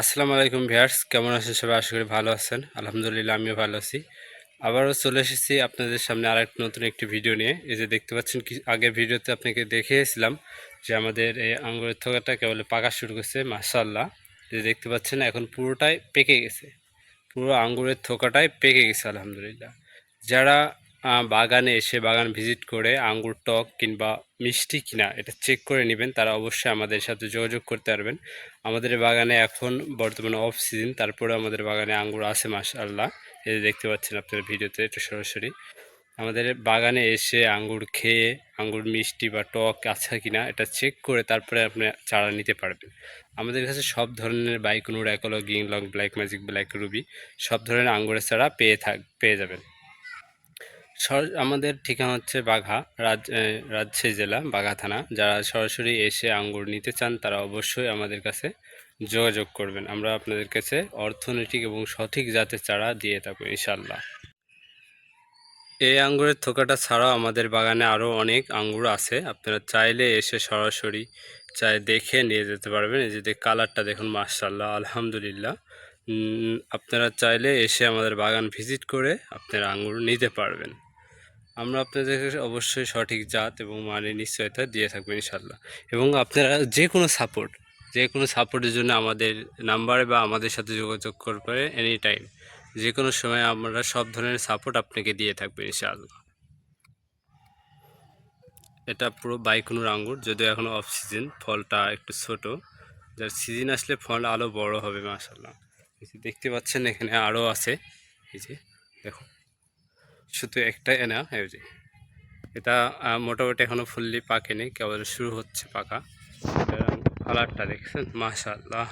আসসালামু আলাইকুম ভিয়ার্স কেমন আছেন সবাই? আশা করি ভালো আছেন। আলহামদুলিল্লাহ, আমিও ভালো আছি। আবারও চলে এসেছি আপনাদের সামনে আর নতুন একটি ভিডিও নিয়ে। এই যে দেখতে পাচ্ছেন কি, আগের ভিডিওতে আপনাকে দেখিয়েছিলাম যে আমাদের এই আঙ্গুরের থোকাটা কেবল পাকা শুরু করছে মাসাল্লাহ যে দেখতে পাচ্ছেন, এখন পুরোটাই পেকে গেছে। পুরো আঙ্গুরের থোকাটাই পেকে গেছে, আলহামদুলিল্লাহ। যারা বাগানে এসে বাগান ভিজিট করে আঙ্গুর টক কিংবা মিষ্টি কিনা এটা চেক করে নেবেন, তারা অবশ্যই আমাদের সাথে যোগাযোগ করতে পারবেন। আমাদের বাগানে এখন বর্তমানে অফ সিজন তারপরে আমাদের বাগানে আঙ্গুর আছে, মাশাআল্লাহ। এই যে দেখতে পাচ্ছেন আপনার ভিডিওতে একটু সরাসরি। আমাদের বাগানে এসে আঙ্গুর খেয়ে, আঙ্গুর মিষ্টি বা টক আছে কিনা এটা চেক করে তারপরে আপনি চারা নিতে পারবেন। আমাদের কাছে সব ধরনের বাইকুনুর একলো গিং, লং, ব্ল্যাক ম্যাজিক, ব্ল্যাক রুবি, সব ধরনের আঙ্গুরের চারা পেয়ে থাক, পেয়ে যাবেন। আমাদের ঠিকানা হচ্ছে বাঘা, রাজ রাজশাহী জেলা, বাঘা থানা। যারা সরাসরি এসে আঙ্গুর নিতে চান, তারা অবশ্যই আমাদের কাছে যোগাযোগ করবেন। আমরা আপনাদের কাছে অর্থনৈতিক এবং সঠিক জাতের চারা দিয়ে থাকব ইনশাল্লাহ এই আঙ্গুরের থোকাটা ছাড়াও আমাদের বাগানে আরও অনেক আঙ্গুর আছে। আপনারা চাইলে এসে সরাসরি চাই দেখে নিয়ে যেতে পারবেন। এই যে কালারটা দেখুন মার্শাল্লাহ আলহামদুলিল্লাহ। আপনারা চাইলে এসে আমাদের বাগান ভিজিট করে আপনারা আঙ্গুর নিতে পারবেন। আমরা আপনাদেরকে অবশ্যই সঠিক জাত এবং মানে নিশ্চয়তা দিয়ে থাকব ইনশাল্লাহ এবং আপনারা যে কোনো সাপোর্ট যে কোনো সাপোর্টের জন্য আমাদের নাম্বারে বা আমাদের সাথে যোগাযোগ করবে এনি টাইম যে কোনো সময় আমরা সব ধরনের সাপোর্ট আপনাকে দিয়ে থাকব ইনশাআল্লাহ। এটা পুরো বাইকুনুর আঙ্গুর, যদিও এখনও অফ সিজন ফলটা একটু ছোট। যার সিজন আসলে ফল আরও বড় হবে মাসাল্লাহ দেখতে পাচ্ছেন এখানে আরও আছে। এই যে দেখো। শুধু একটাই এনা এই যে এটা মোটামুটি এখনও ফুললি পাকেনি কেবল শুরু হচ্ছে পাকা। কালারটা দেখছেন? মাশাল্লাহ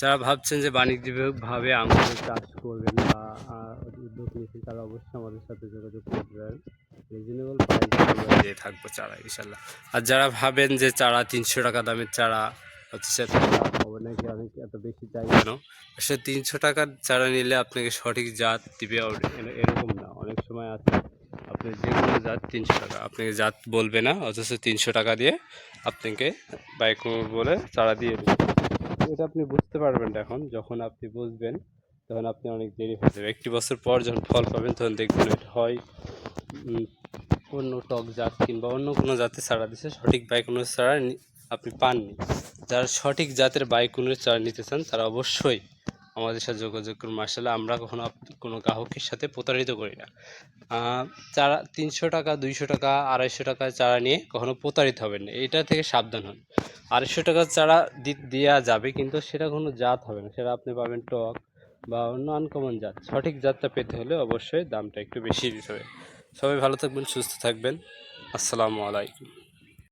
যারা ভাবছেন যে বাণিজ্যিকভাবে আঙুরের চাষ করবেন বা উদ্যোগ নিচ্ছেন তারা অবশ্যই আমাদের সাথে যোগাযোগ করবেন। রিজনেবল প্রাইস দিয়ে থাকব চারা ইনশাল্লাহ আর যারা ভাবেন যে চারা তিনশো টাকা দামের চারা, হচ্ছে হবে নাকি? অনেক এত বেশি চাই? কেন? আসলে তিনশো টাকার চারা নিলে আপনাকে সঠিক জাত দিবে এরকম না। অনেক সময় আছে, আপনি যে কোনো জাত তিনশো টাকা আপনাকে জাত বলবে না, অথচ তিনশো টাকা দিয়ে আপনাকে বাইক বলে চারা দিয়ে দেবে। এটা আপনি বুঝতে পারবেন এখন, যখন আপনি বুঝবেন, তখন আপনি অনেক দেরি হয়ে যাবে। একটি বছর পর যখন ফল পাবেন, তখন দেখবেন এটা হয় অন্য টক জাত কিংবা অন্য কোনো জাতের চারা দিচ্ছে সঠিক বাইকুনের চারা নি- আপনি পাননি। যারা সঠিক জাতের বাইকুনের চারা নিতে চান, তারা অবশ্যই আমাদের সাথে যোগাযোগ করুন। মার্শাল্লাহ, আমরা কখনো কোনো গ্রাহকের সাথে প্রতারিত করি না। চারা তিনশো টাকা, দুইশো টাকা, আড়াইশো টাকা চারা নিয়ে কখনো প্রতারিত হবেন না। এটা থেকে সাবধান হন। আড়াইশো টাকার চারা দেওয়া যাবে, কিন্তু সেটা কোনো জাত হবে না। সেটা আপনি পাবেন টক বা অন্য আনকমন জাত। সঠিক জাতটা পেতে হলে অবশ্যই দামটা একটু বেশি দিতে হবে সবাই ভালো থাকবেন, সুস্থ থাকবেন। আসসালামু আলাইকুম।